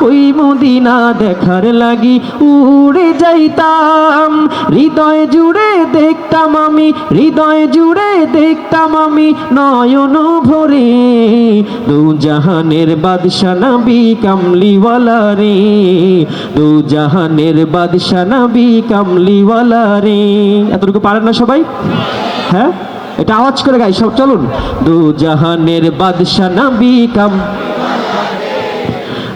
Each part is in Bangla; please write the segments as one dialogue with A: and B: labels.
A: ওই মদিনা দেখার লাগি উড়ে যাইতাম। হৃদয় জুড়ে দেখতাম আমি, হৃদয় জুড়ে দেখতাম আমি নয়ন ভরে। দু জাহানের বাদশা নবী কামলিওয়ালা রে, দু জাহানের বাদশা নবী কামলিওয়ালা রে। এতটুকু পারেন না সবাই? হ্যাঁ? এটা আওয়াজ করে গাই, সব চলুন। দু জাহানের বাদশা নবী কাম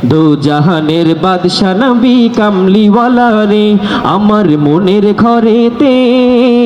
A: দো জাহানের বাদশাহ নবী কামলিওয়ালা রে আমার মনের ঘরেতে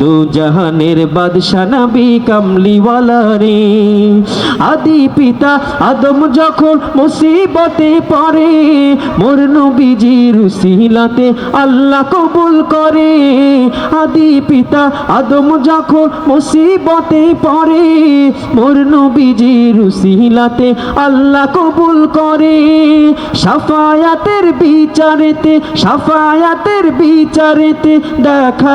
A: দু জাহানের বাদশা নবী কামলিওয়ালা রে। আদি পিতা আদম যখন মুসিবতে পড়ে, মোর নবীজির উসিলাতে আল্লাহ কবুল করে। আদি পিতা আদম যখন মুসিবতে পড়ে, মোর নবীজির উসিলাতে আল্লাহ কবুল করে। সাফায়াতের বিচারেতে সাফায়াতের বিচারেতে দেখা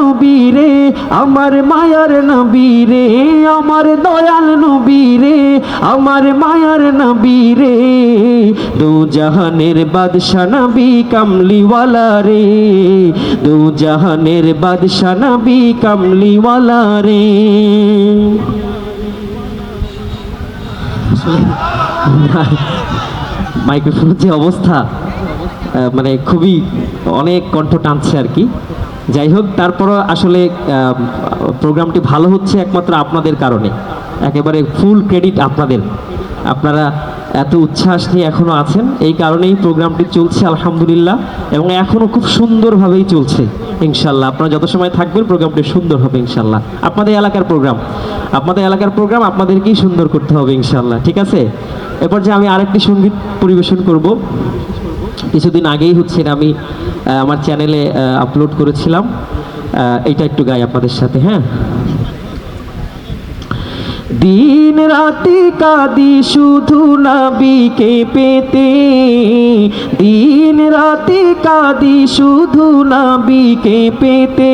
A: নবী রে, আমার মায়ার নবী রে, আমার দয়াল নবী রে, আমার মায়ার নবী রে। দু জাহানের বাদশা নবী কামলিওয়ালা রে, দু জাহানের বাদশা নবী কামলিওয়ালা রে। মাইক্রোফোনের যে অবস্থা মানে খুবই অনেক কণ্ঠ টানছে আর কি। যাই হোক, তারপরও আসলে প্রোগ্রামটি ভালো হচ্ছে একমাত্র আপনাদের কারণে। একেবারে ফুল ক্রেডিট আপনাদের। আপনারা এত উচ্ছ্বাস নিয়ে এখনও আছেন, এই কারণেই প্রোগ্রামটি চলছে, আলহামদুলিল্লাহ। এবং এখনও খুব সুন্দরভাবেই চলছে, ইনশাল্লাহ। আপনারা যত সময় থাকবেন, প্রোগ্রামটি সুন্দর হবে, ইনশাল্লাহ। আপনাদের এলাকার প্রোগ্রাম। আপনাদের এলাকার প্রোগ্রাম আপনাদেরকেই সুন্দর করতে হবে, ইনশাল্লাহ। ঠিক আছে? এরপর যে আমি আরেকটি সংগীত পরিবেশন করব। কিছুদিন আগেই হচ্ছে আমি আমার চ্যানেলে আপলোড করেছিলাম। এইটা একটু গাই আপনাদের সাথে হ্যাঁ? দিন রাতি কাদি শুধু নাবিকে পেতে। দিন রাতি কাদি শুধু নাবিকে পেতে।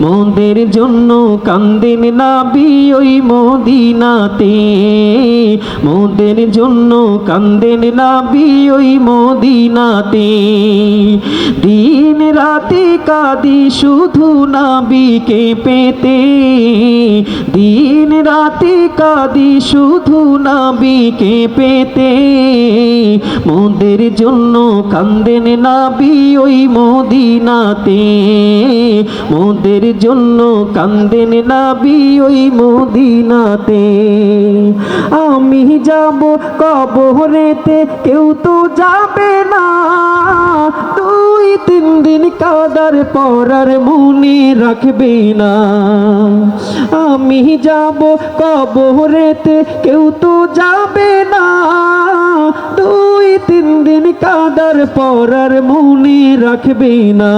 A: মোদের জন্য কান্দেন নাবি ওই মদিনাতে। মোদের জন্য কান্দেন নাবি ওই মদিনাতে। দিন রাতি কাদি শুধু নাবিকে পেতে। দিন রাতি কাদি শুধু নাবিকে পেতে। মোদের জন্য কান্দেন নাবি ওই মদিনাতে। মোদের জন্য কান্দেন নাবি ওই মদিনাতে। আমি যাব কবরেতে, কেউ তো যাবে না। দুই, তিন দিন কাদার পরার মনে রাখবে না। আমি যাব কবরেতে, কেউ তো যাবে না। দুই, তিন দিন কাদার পরার মনে রাখবে না।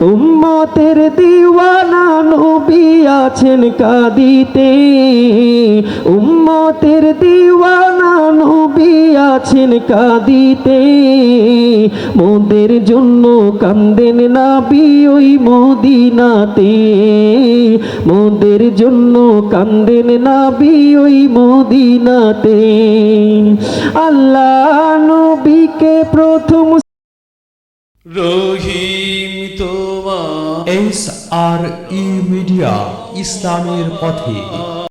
A: উম্মতের দিওয়ানা নবী আছেন কাদিতে। উম্মতের দিওয়ানা আছেন কাদিতে, মোদের জন্য কান্দেন নাবি ওই মদিনাতে। মোদের জন্য কান্দেন নাবি ওই মদিনাতে। আল্লাহ নবীকে প্রথম
B: রহিম তোমার
C: এস আর ই মিডিয়া, ইসলামের পথে।